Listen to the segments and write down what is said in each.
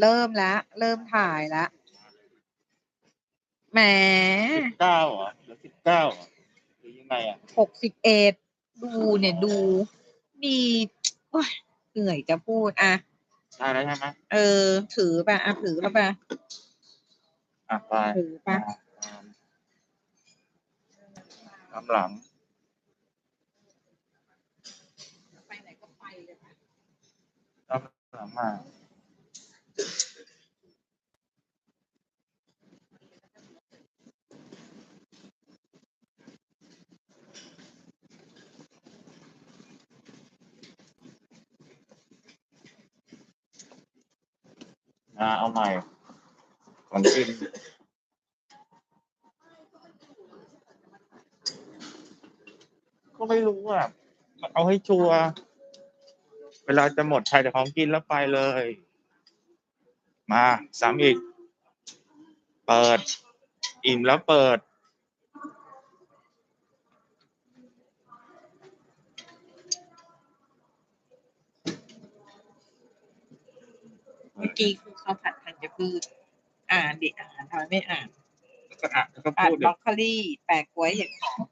เริ่มแล้วเริ่มถ่ายแล้วแหมสิบเก้าเหรอหรือสิบเก้าเหรอหรือยังไงอะหกสิบเอ็ดดูเนี่ยดูมีโอ๊ยเหนื่อยจะพูดอะได้แล้วใช่ไหมเออ ถือไปอะถือแล้วไปอะไปถือไปตามหลังไปไหนก็ไปเลยค่ะตามหลังมา อ่าเอาใหม่ของกินก็ไม่รู้อะ เอาให้ชัวร์เวลาจะหมดใครแต่ของกินแล้วไปเลย มาสามอีก เปิด อิ่มแล้วเปิด เมื่อกี้ ข้าวผัดธัญพืช อ่านดิอ่านทำไมไม่อ่านก็อะก็อ่านพูดบเดี๋รยอกโคลี่แปะกล้วยเห็ดหอม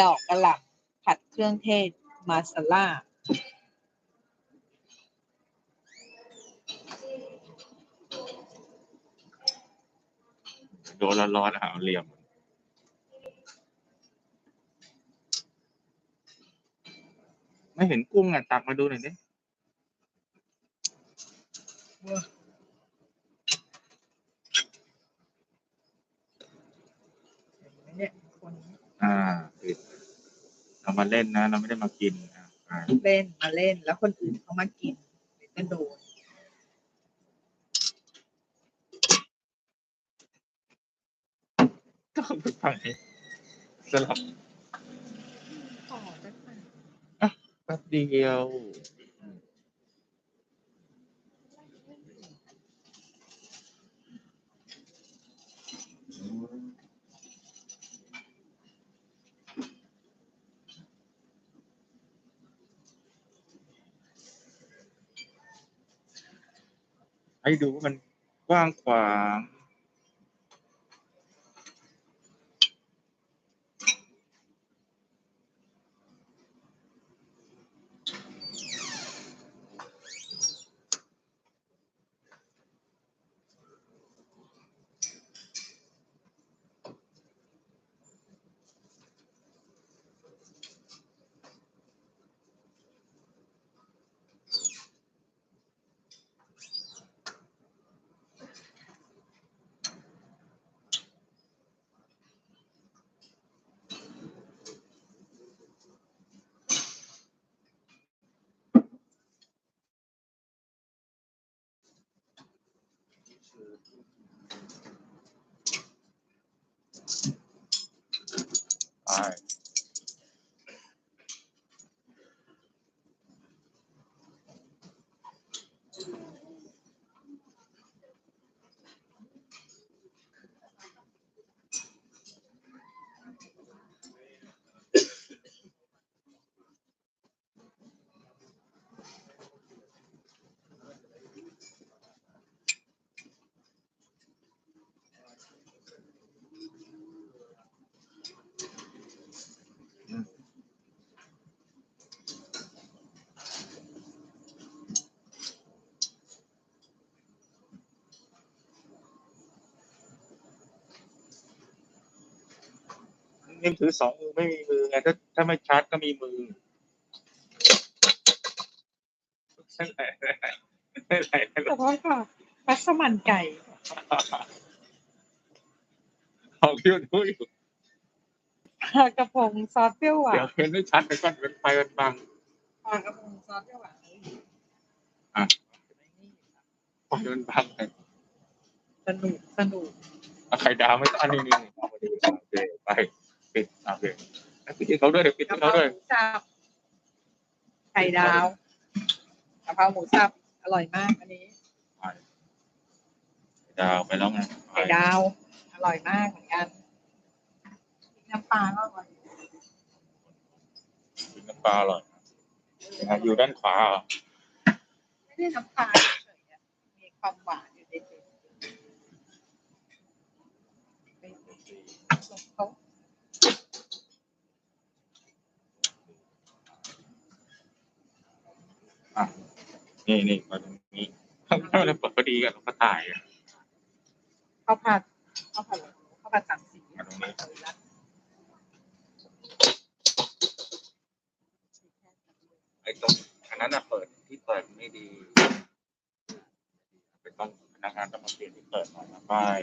ดอกกระหล่ำผัดเครื่องเทศ มาซาล่า โดนร้อนๆอะเอาเหลี่ยม ไม่เห็นกุ้งอะตักมาดูหน่อยดิเนี่ยคนอ่าปิดเรามาเล่นนะ เราไม่ได้มากินอะอ่าเล่นมาเล่นแล้วคนอื่นเขามากินเดี๋ยวก็โดนก็ไปฝั่งนี้สลับ ต่อได้ไหม แป๊บเดียวให้ดูว่ามันกว้างขวาง ไป นิ่มถือสองมือไม่มีมือไงถ้าถ้าไม่ชาร์จก็มีมือนั่นแหละนั่นแหลแต่ละว่าค่ะมัสมั่นไก่ของพี่ดูอยู่ปลากระพงซอสเปรี้ยวหวานเดี๋ยวเพนไม่ชัดเดี๋ยก่อนเป็นไฟมันบังปลากระพงซอสเปรี้ยวหวานอะไฟมันบังเลยสนุกสนุกอาไข่ดาวไม่ต้องอันนี้นี่เอามาดูไป ปิดโอเคแล้วปิดที่เขาด้วยเดี๋ยวปิดกะที่เพราเขาด้วยหมูสับไข่ดาวกะเพราหมูสับอร่อยมากอันนี้ไข่ดาวไปแล้วไงไข่ดาว อร่อยมากเหมือนกันน้ำปลาก็อร่อยน้ำำปลาอร่อยนะอยู่ด้านขวาเหรอไม่ได้น้ำตาลเฉยๆอะมีความหวานอยู่ในตัวเป็นเขาอะ นี่นี่มาตรงนี้ไม่ได้เปิดพอดีกันเราก็ถ่ายอะข้าวผัดข้าวผัดข้าวผัดสามสีมาตรงนี้ไอ้ตรงอันนั้นน่ะเปิดที่เปิดไม่ดีไปต้องพนักงานต้องมาเปลี่ยนที่เปิดหน่อยนะป้าย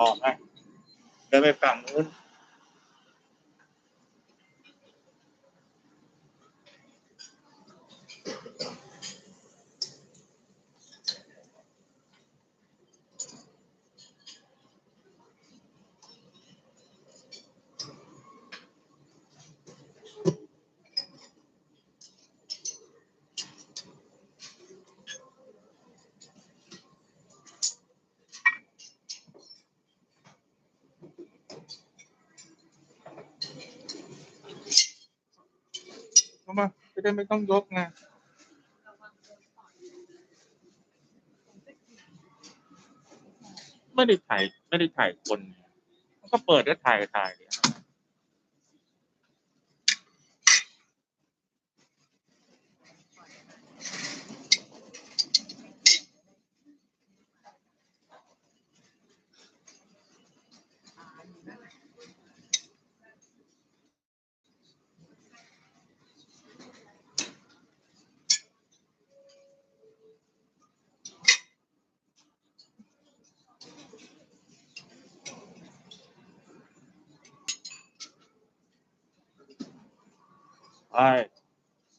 ออกไหมเดินไปฝั่งนู้น จะได้ไม่ต้องยกไงไม่ได้ถ่ายไม่ได้ถ่ายคน ก็เปิดแล้วถ่ายถ่ายเนี่ย ใช่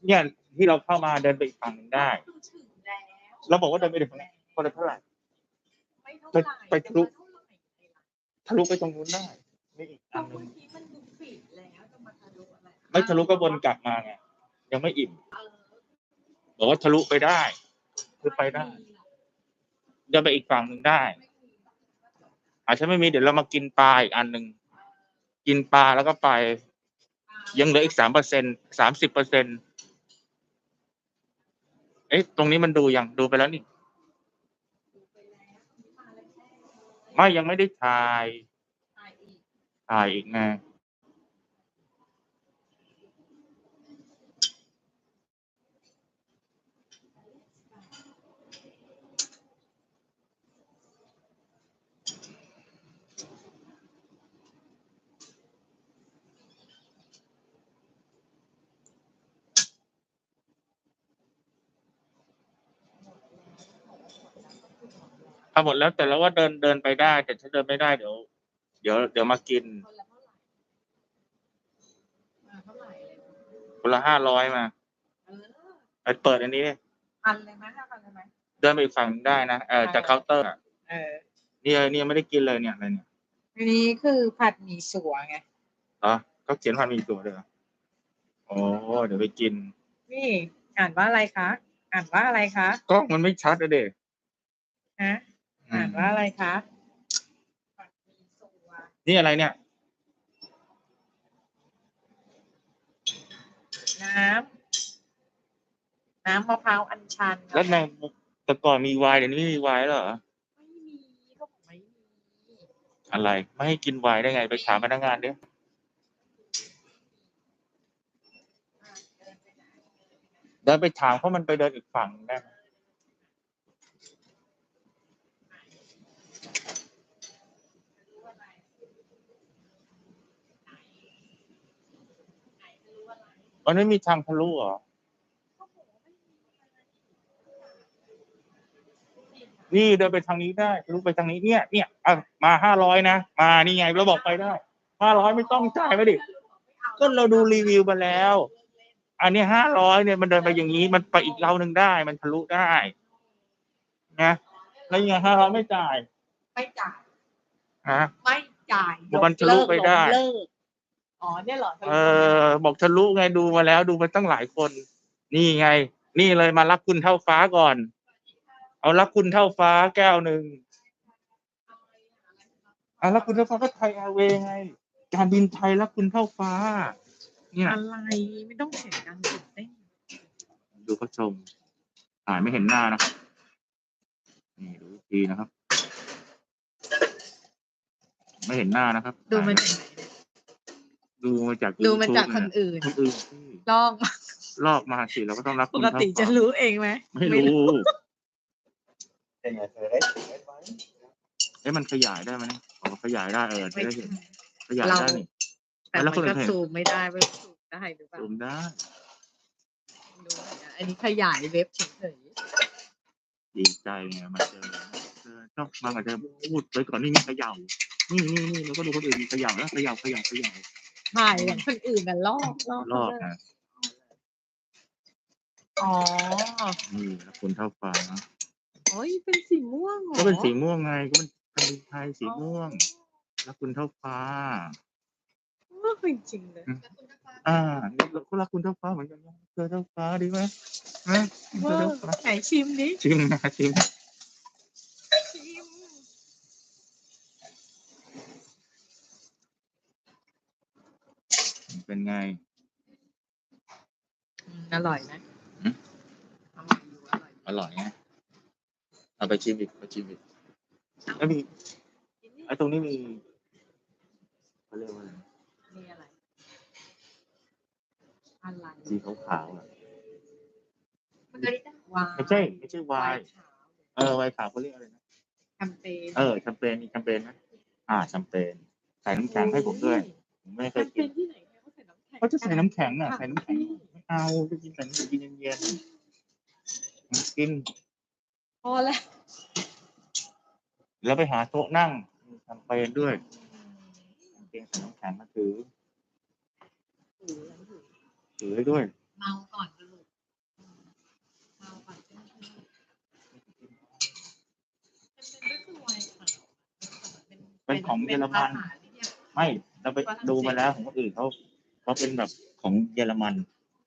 เนี่ยที่เราเข้ามาเดินไปอีกฝั่งหนึ่งได้คือถึงแล้วเราบอกว่าเดินไปถึงไหนคนละเท่าไหร่ ไม่เท่าไหร่ไปทะลุจะมาเท่าไหร่เลยล่ะทะลุไปตรงนู้นได้มีอีกอันหนึงทีมันดูปิดแล้วจะมาทะลุอะไรไม่ทะลุก็วนกลับมาไงยังไม่อิ่ม เออบอกว่าทะลุไปได้ คือไปได้ เดินไปอีกฝั่งหนึ่งได้ ไม่มีอาจจะไม่มีเดี๋ยวเรามากินปลาอีกอันหนึ่งกินปลาแล้วก็ไป ยังเหลืออีกสามเปอร์เซ็นสามสิบเปอร์เซ็นเอ๊ะ ตรงนี้มันดูยังดูไปแล้วนี่ ไม่ยังไม่ได้ถ่าย ถ่ายอีกไง ยอีกไงถ้าหมดแล้วแต่แล้วว่าเดินเดินไปได้ แต่ถ้าเดินไม่ได้เดี๋ยว เดี๋ยวเดี๋ยวมากินคนละเท่าไหร่มาเท่าไหร่เลยคนละห้าร้อยมาเออไปเปิดอันนี้พันเลยไหมห้าพันเลยไหม เดินไปอีกฝั่งหนึ่งได้นะเออจากเคาน์เตอร์อะเออ เนี่ยเนี่ยไม่ได้กินเลยเนี่ยอะไรเนี่ยอันนี้คือผัดหมี่สัวไงเหรอเขาเขียนพันมีตัวเลยเหรอโอ้เดี๋ยวไปกิน นี่ อ่านว่าอะไรคะ อ่านว่าอะไรคะกล้องมันไม่ชัดอะเด็กฮะ อ่านว่าอะไรคะผัดหมี่สัวนี่อะไรเนี่ย น้ำน้ำมะพร้าวอัญชันแล้วในแต่ก่อนมีไวน์เดี๋ยวนี้ไม่มีไวน์แล้วเหรอไม่มีก็บอกไม่มีอะไร ไม่ให้กินไวน์ได้ไงไปถามพนักงานดิอะเดินไปไหนเดินไปถามเพราะมันไปเดินอีกฝั่งได้ไหม รู้อะไรไหนไหนรู้อะไร มันไม่มีทางทะลุเหรอเขาบอกว่าไม่มีอะไรนี่เดินไปทางนี้ได้ทะลุไปทางนี้เนี่ย เนี่ยอะมาห้าร้อยนะ มานี่ไงเราบอกไปได้ห้าร้อยไม่ต้องจ่ายไม่ดิ ก็เราดูรีวิวมาแล้ว อันนี้ห้าร้อยเนี่ยมันเดินไปอย่างนี้ มันไปอีกเราหนึ่งได้ มันทะลุได้นะแล้วยังไงห้าร้อยไม่จ่าย ไม่จ่ายฮะไม่จ่ายบอกมันทะลุไปได้ยกเลิก อ๋อเนี่ยเหรอเออบอกทะลุไงดูมาแล้วดูมาตั้งหลายคน นี่ไง นี่เลยมารักคุณเท่าฟ้าก่อน เอารักคุณเท่าฟ้าแก้วหนึ่งอะรักคุณเท่าฟ้าก็ไทยแอร์เวย์ไง การบินไทยรักคุณเท่าฟ้า เนี่ยอะไรไม่ต้องเสียงดังตื่นเต้นดูเขาชมถ่ายไม่เห็นหน้านะครับนี่ดูอีกทีนะครับ ไม่เห็นหน้านะครับ ดูมันจากไหนเนี่ย ดูมาจาก ดูมันจาก YouTube คนอื่น คนอื่นที่ลองมาลอกมาสิเราก็ต้องรักปคุณกติเท่าจะฟ้ารู้เองไหมไม่รู้ยังไงเธอได้เห็นไหมเอ๊ะมันขยายได้ไหมเนี่ยอ๋อขยายได้เออจะไม่ได้เห็นใช่ขยายเราได้นี่ แต่แล้มัวนคนอื่ก็นเห็น ซูมไม่ได้ไม่รู้ซูมได้หรือเปล่าซูมได้ดูเหมือนกันอันนี้ขยายเว็บเฉยดีใจไงมาเจอเจอชอบมากับเธอพูดไปก่อนนี่นี่เขย่านี่นี่นี่แล้วก็ดูคนอื่นมีเขย่าแล้วเขย่าเขย่าเขย่า ๆถ่ายอย่างคนอื่นน่ะลอกลอกรอบนะอ๋อนี่แล้วคนเท่าฟ้าโอ้ยเป็นสีม่วงหรอก็เป็นสีม่วงไงก็เป็นแผ่นดินไทยสีม่วง แล้วคุณเท่าฟ้าม่วงจริงๆเลยอ่าเราก็รักคุณเท่าฟ้าเหมือนกันนะเจอเท่าฟ้าดีไหมนะเจอว่าเท่าฟ้าไหนชิมดิชิมนะชิม เป็นไงอืมอร่อยนะหืม อร่อยอยู่อร่อยอร่อยไงเอาไปชิมอีกไปชิมอีกแล้วมีกินนี่ไอ้ตรงนี้มีเขาเรียกว่าอะไรมีอะไรอะไรสีขาวๆอะมันก็ได้วายไม่ใช่ไม่ใช่ไววายน์ขาวเออไวน์ขาวเขาเรียกอะไรนะแคมเปญเออแชมเปญมีแชมเปญไหมอ่าแชมเปญใส่น้ำแข็งให้ผมด้วยผมไม่เคแคยมเปกินญที่ไหน เขาใส่น้ำแข็งเขาจะใส่น้ำแข็งอะค่ะใส่น้ำแข็งไม่เอาจะกินใส่น้ำแข็งกินเย็นๆกิน พอแล้วแล้วไปหาโต๊ะนั่งมีแชมเปญด้วยแชมเปญใส่น้ำแข็งมาถือ ถือให้ด้วย เมาก่อนสรุปเมาก่อนใช่ไหมเป็นเป็นก็คือไวน์ขาวเป็นของเยอรมันป็ภาษาที่เรียกไม่เราไปฝรั่งเศสดูมาแล้วของคนอื่นเขา เขาเป็นแบบของเยอรมัน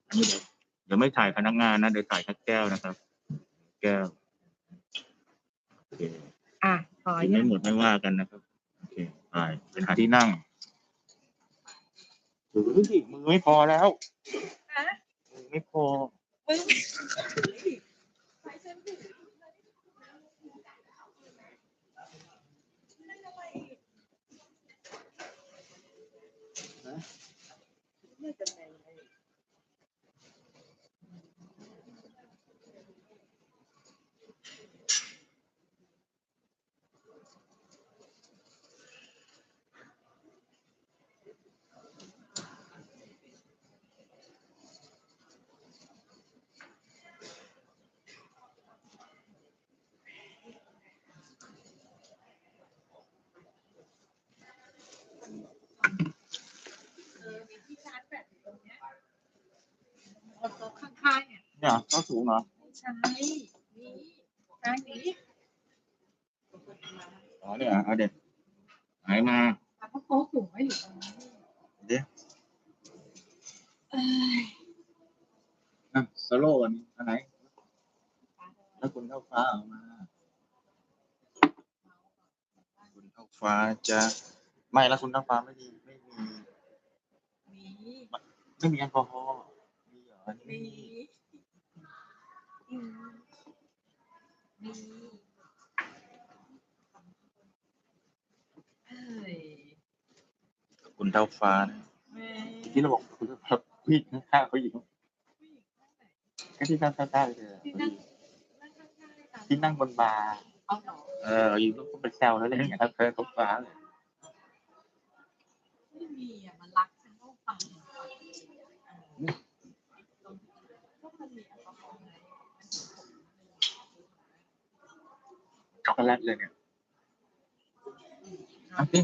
อันนี้เดี๋ยวเดี๋ยวไม่ถ่ายพนักงานนะเดี๋ยวถ่ายแค่แก้วนะครับ แก้วโอเคอะพอกินยัไม่งหมดไม่ว่ากันนะครับโอเคไปไปหาที่นั่งถือสิมือไม่พอแล้วนะมือไม่พอมึงไปเส้นผิด ไม่จะไปไหน เออมีที่ชาร์จแบตอยู่ตรงเนี้ยบนโต๊ะข้างๆ เนี่ยเนี่ยก็สูงเหรอไม่ใช่นี่ข้างนี้อ๋อเนี่ยเอาเด็ดหายมาแล้วก็โต๊ะสูงไว้อยู่ตรงนี้เดี๋ยวเอ้ยอะสโลว์อันนี้อันไหนแล้วคุณเข้าฟ้าออกมา คุณเข้าฟ้าจะไม่แล้วคุณเข้าฟ้าไม่มีไม่มีมีไม่มีแอลกอฮอล์มีเหรอมีมีอืมมีเอ้ย คุณเท่าฟ้านะแม่ที่เราบอกคุณเท่าฟ้าผู้หญิงข้างๆเขาอยู่ผู้หญิงข้างไหนก็ที่นั่งข้างๆเลยอะที่นั่งนั่งข้างๆด้วยกันที่นั่งบนบาร์เอาหนอเอออยู่ก็เป็นแซวแล้วเลยอย่างเงี้ยเธอเขาฟ้าเลยไม่มีอะมันรักฉันต้องฟังเออก็มันมีแอลกอฮอล์ไงมันมีผง ช็อกโกแลตเลยเนี่ยเอาสิ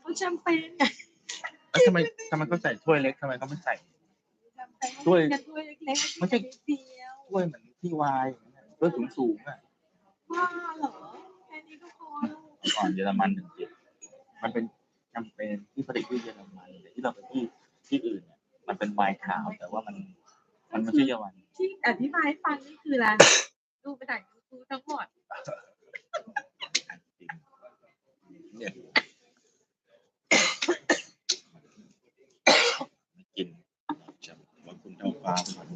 เขาแชมเปญไงเอ้ยทำไมทำไมเขาใส่ถ้วยเล็กทำไมเขาไม่ใส่แชมเปญถ้วยแค่ถ้วยเล็กๆไม่ใช่นิดเดียวถ้วยเหมือนที่วายอย่างเงี้ยถ้วยสูงสูงๆอะบ้าเหรอแค่นี้ก็พอแล้วก่อนเยอรมันหนึ่งเจ็ดมันเป็นแคมเปญที่ผลิตที่เยอรมันแต่ที่เราไปที่ที่อื่นเนี่ยมันเป็นไวน์ขาวแต่ว่ามัน มันไม่ใช่เยอรมัน ที่อธิบายให้ฟังนี่คืออะไรดูไปจากยูทู บทั้งหมด เนี่ยไม่กินลาไปก่อน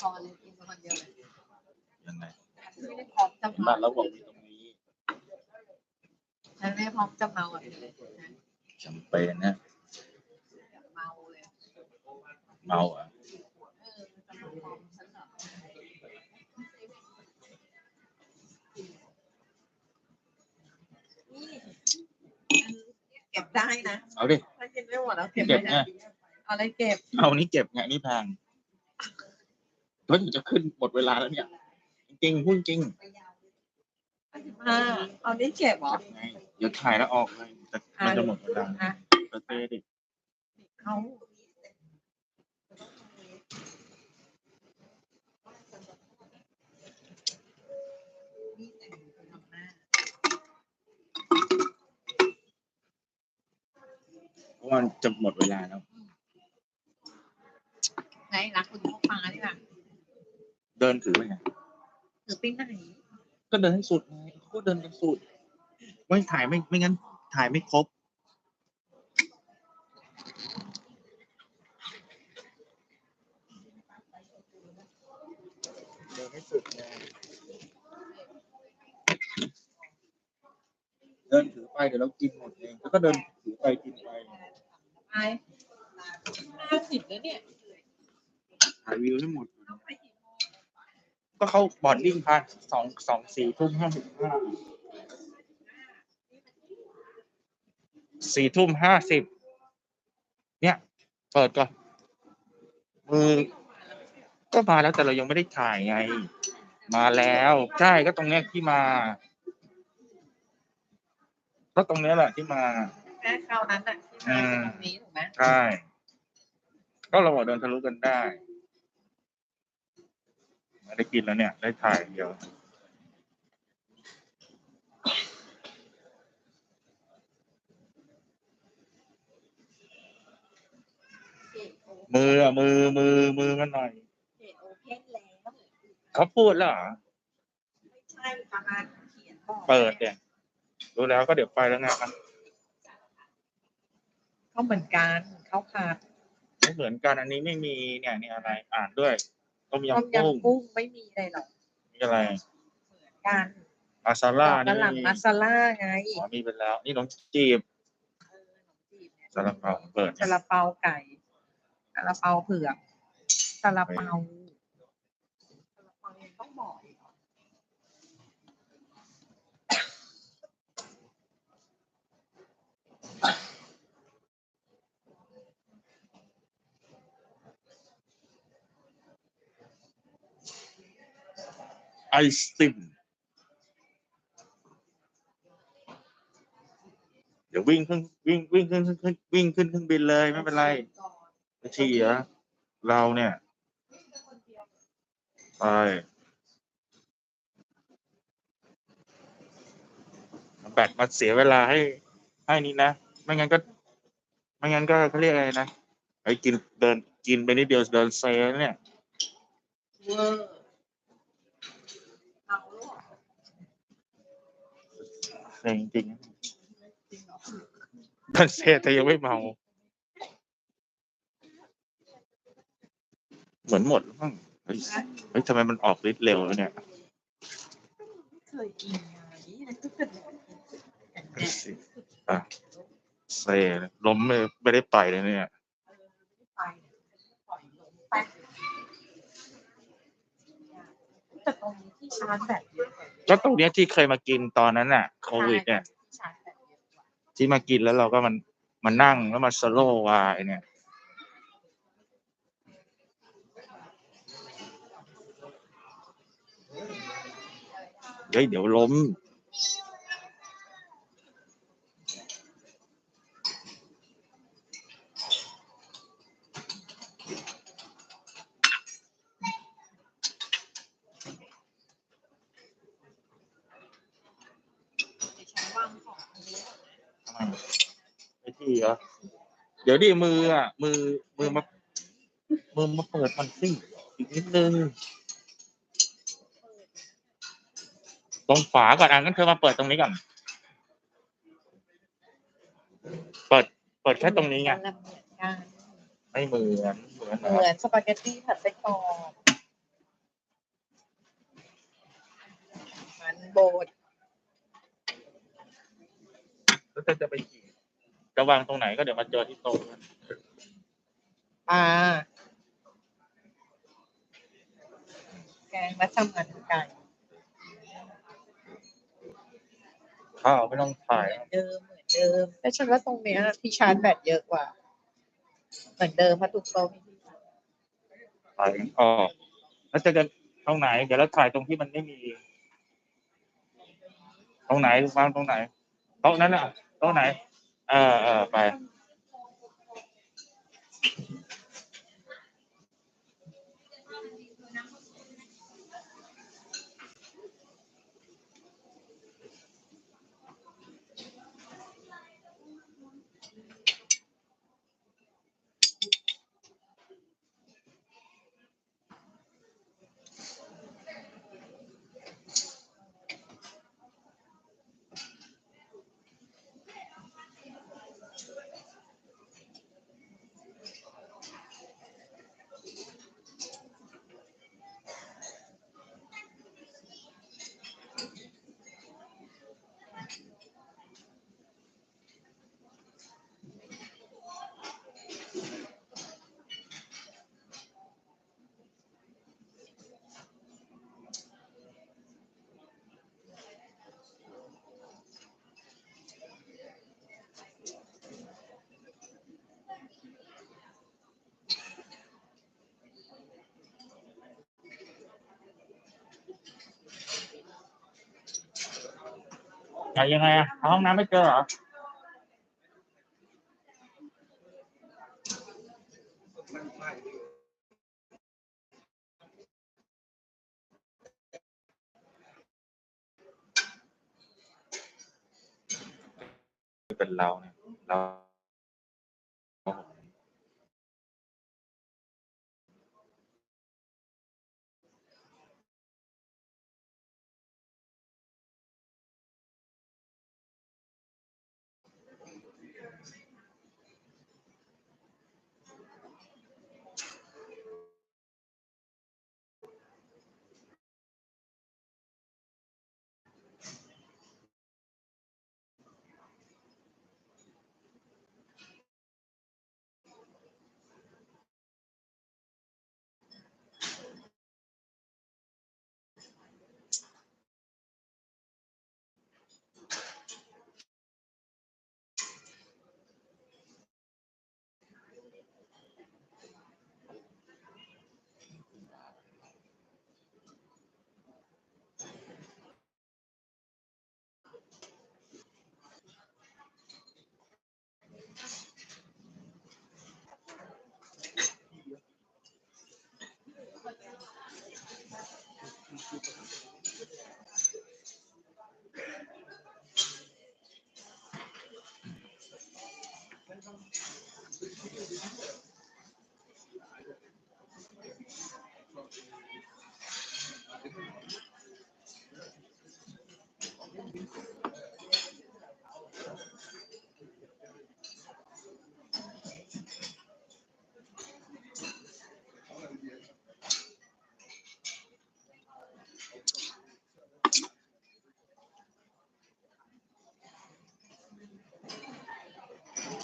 พอเลยกินคนเดียวเลยยังไงฉันไม่ได้พร้อมจะบ้าเมานเราบอกอยู่ตรงนี้ฉันไม่ได้พร้อมจะเมาอะเลยแชมเปญนะเมาเลย เมาอะ ได้นะเอาดิถ้ากินไม่หมดแล้วเก็บเก็บไม่ไงได้เอาอะไรเก็บ เอานี่เก็บไงนี่แพงเฮ้ยจะขึ้นหมดเวลาแล้วเนี่ย จริงๆพูดจริงอ่าเอานี้เก็บเหรอไงเดี๋ยวถ่ายแล้วออกเลยแต่มันจะหมดเวลาอะสเตย์ดิเขา เพราะมันจะหมดเวลาแล้วไหนรักคุณพ่อปลาดีกว่าเดินถือไปไงถือไปไหนก็เดินให้สุดไงเขาก็เดินกันสุดไม่ถ่ายไม่ไม่งั้น ถ่ายไม่ครบเดินให้สุดไงเดินถือไปเดี๋ยวเรากินหมดเองแล้วก็เดินถือไปกินไป ไปห้าสิบแล้ว เนี่ยถ่ายวิวให้หมด ก็เข้าบอร์ดดิ้งพันสองสองสี่ทุ่มห้าสิบห้าสี่ทุ่มห้าสิบเนี่ย เปิดก่อนมือก็มาแล้วแต่เรายังไม่ได้ถ่ายไง มาแล้ว ใช่ก็ตรงเนี้ยที่มา ก็ตรงเนี้ยแหละที่มาแม่คราวนั้นอะที่มาตรงนี้ถูกไหมใช่ ก็เราบอกเดินทะลุกันได้ไม่ได้กินแล้วเนี่ย ได้ถ่ายเดียวมืออะมือมือมือกันหน่อยเโอเพนแล้วเขาพูดแล้วเหรอไม่ใช่ประมาณเขียนบอกเปิดเนี่ยรู้แล้วก็เดี๋ยวไปแล้วไงครับเขาเหมือนกันเขาขาด ไม่เหมือนกันอันนี้ไม่มีเนี่ยนี่อะไรอ่านด้วยต้มต้มยำกุ้งยำกุ้งไม่มีอะไรหรอกมีอะไรเหมือนกันมาซาล่าดอกกนี่ระหล่ำมาซาล่าไงอ๋อมีไปแล้ว นี่น้องจีบเออขนมจีบเนี่ยซาลาเปาเปิดซาลาเปาไก่ซาลาเปาเผือกซาลาเปาซาลาเปายังต้องบอกอีกเหรอ ไอติมเดี๋ยววิ่งขึ้นวิ่งวิ่งขึ้นขึ้นวิ่งขึ้นเครื่องบินเลยไม่เป็นไรไม่ทีเหรอเราเนี่ยไปแบตมาเสียเวลาให้ให้นี่นะ ไม่งั้นก็ไม่งั้นก็เขาเรียกอะไรนะไอ้กินเดินกินไปนิดเดียวเดินเซเนี่ย เวอร์เอาลูก เซ็งจริงจริงเหรอๆดันเซแต่ยังไม่เมา เหมือนหมดแล้วมั้งเฮ้ยเฮ้ยทำไมมันออกฤทธิ์เร็วแล้วเนี่ยไม่เคยกินไงนี่ก็เป็นอย่างนี้เฮ้ยสิอะเซล้มไม่ไม่ได้ไปเลยเนี่ยเออไม่ไปเนี่ยปล่อยลงแป๊บแต่ตรงนี้ที่ชาร์จแบตเยอะ กว่าก็ตรงเนี้ยที่เคยมากินตอนนั้นน่ะโควิดเนี่ยที่ชาร์จแบตเยอะกว่าที่มากินแล้วเราก็มันมานั่งแล้วมาสโลว์วายเนี่ย เฮ้ยเดี๋ยวล้ม เดี๋ยวฉันวางของอันนี้ก่อนนะ ทำไมไอ้ที่เหรอ เดี๋ยวดิมืออะมือมือมามือมาเปิดมันสิอีกนิดนึงตรงฝาก่อนอะงั้นเธอมาเปิดตรงนี้ก่อน เปิด เปิดแค่ตรงนี้ไงละเมียดกันไม่ไม่เหมือนเหมือนเหนะมือนสปาเกตตี้ผัดไส้กรอกมันโบดแล้วถ้าจะไปขี่ จะวางตรงไหนก็เดี๋ยวมาเจอที่โต๊ะนะปลาแกงมัสมั่นไก่ข้าวไม่ต้องถ่าย เหมือนเดิมเหมือนเดิมแต่ฉันว่าตรงเนี้ยที่ชาร์จแบตเยอะกว่า เหมือนเดิมเพราะทุกโต๊ะมีที่ชาร์จถ่ายออกแล้วจะเดินตรงไหน เดี๋ยวเราถ่ายตรงที่มันไม่มี ตรงไหนวางตรงไหนโต๊ะนั้นอะโต๊ะไหน เออเออไป ไหนยังไงอะหาห้อ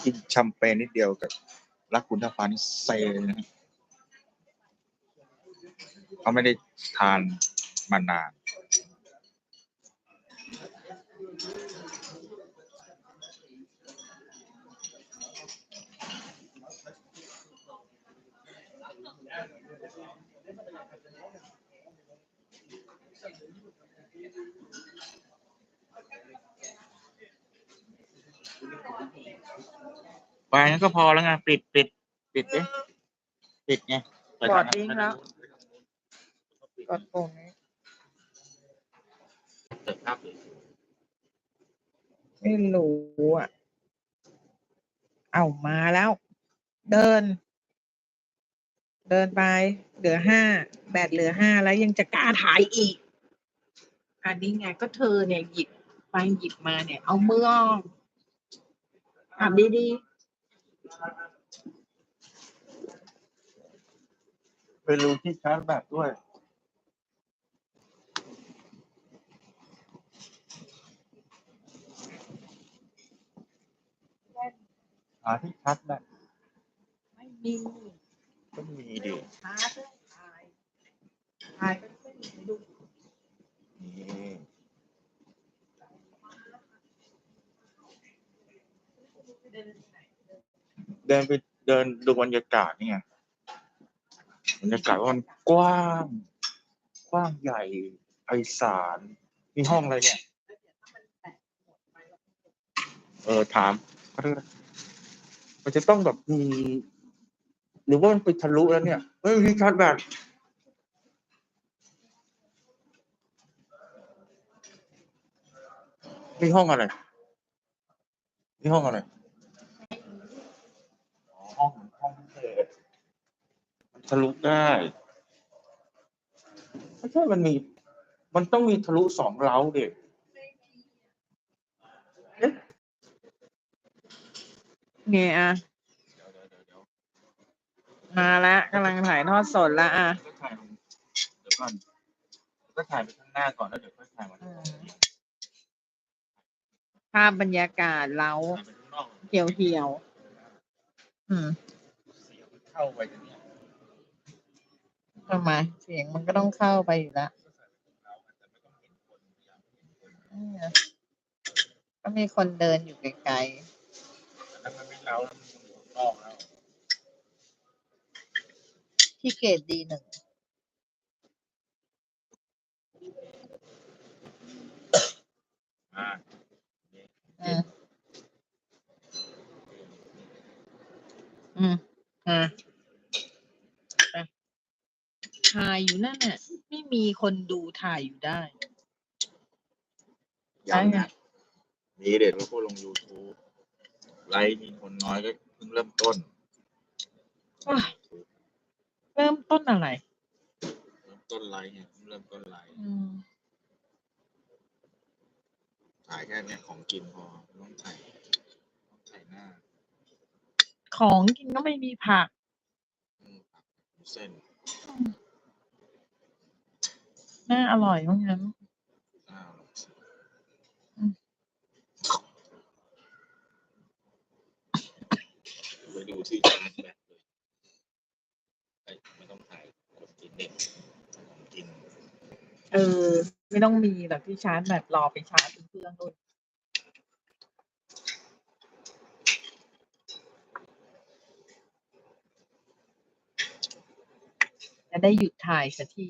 กินแชมเปญนิดเดียวกับรักคุณท่าฟ้านี่เซนะเขาไม่ได้ทานมานาน งั้นก็พอแล้วไงปิดปิดปิดดิปิดไงไปกทาดงทิ้งแล้ว กดปุ่มนี้เปิดภาพเลยไม่รู้อะ เอามาแล้ว เดิน เดินไป เหลือห้าแบตเหลือห้าแล้วยังจะกล้าถ่ายอีก อันนี้ไงก็เธอเนี่ยหยิบไปหยิบมาเนี่ย เอามือออกอะดีๆ ไปรูที่ชาร์จแบตด้วย หาที่ชาร์จแบตไม่มีก็มีดิชาร์จเลยถ่ายถ่ายก็ไม่มีดู นี่เดินไหน เดินไปเดินดูบรรยากาศนี่ไงบรรยากาศว่ามันกว้าง กว้างใหญ่ไพศาลมีห้องอะไรเนี่ย เออถามเขาเรียกอะไรมันจะต้องแบบมีหรือว่ามันไปทะลุแล้วเนี่ยเฮ้ยมีชาร์จแบตมีห้องอะไรมีห้องอะไรอ๋อห้องห้องพิเศษมัน ทะลุได้ไม่ใช่มันมี มันต้องมีทะลุสองเล้าเด็กไงอะเดี๋ยวเดี๋ยวเดี๋ยวเดี๋ยวมาละกำลังถ่ายทอดสดละอะก็ถ่ายลงเดี๋ยวก่อนก็ถ่ายไปข้างหน้าก่อนแล้วเดี๋ยวค่อยถ่ายมาอืมภาพบรรยากาศเล้าถ่ายไปข้างนอกเขียวเขียวๆอืมเสียงมันเข้าไปกันเนี่ย ทำไมเสียงมันก็ต้องเข้าไปอยู่แล้วก็มีคนเดินอยู่ไกลแต่ถ้ามันไม่เล้าแล้วมันอยู่ข้างนอกแล้วๆที่เกรดดีหนึ่งอ่าอืมอืมอะไป ถ่ายอยู่นั่นน่ะไม่มีคนดูถ่ายอยู่ได้ ยังนะมีเด็ดว่าพูดลง YouTube ไลฟ์มีคนน้อยก็เพิ่งเริ่มต้น ว้ายเริ่มต้นอะไร เริ่มต้นไลฟ์เนี่ยเพิ่งเริ่มต้นไลฟ์อืมถ่ายแค่เนี้ยของกินพอไม่ต้องถ่ายต้องถ่ายหน้าของกินก็ไม่มีผักอืมเส้น น่าอร่อยเพราะงั้นไปดูที่ชาร์จแบตเลยเอ้ไม่ต้องถ่ายกดกินเด็กของกินเออ ไม่ต้องมีหรอกที่ชาร์จแบบรอไปชาร์จเป็นเครื่องด้วยจะได้หยุดถ่ายสักที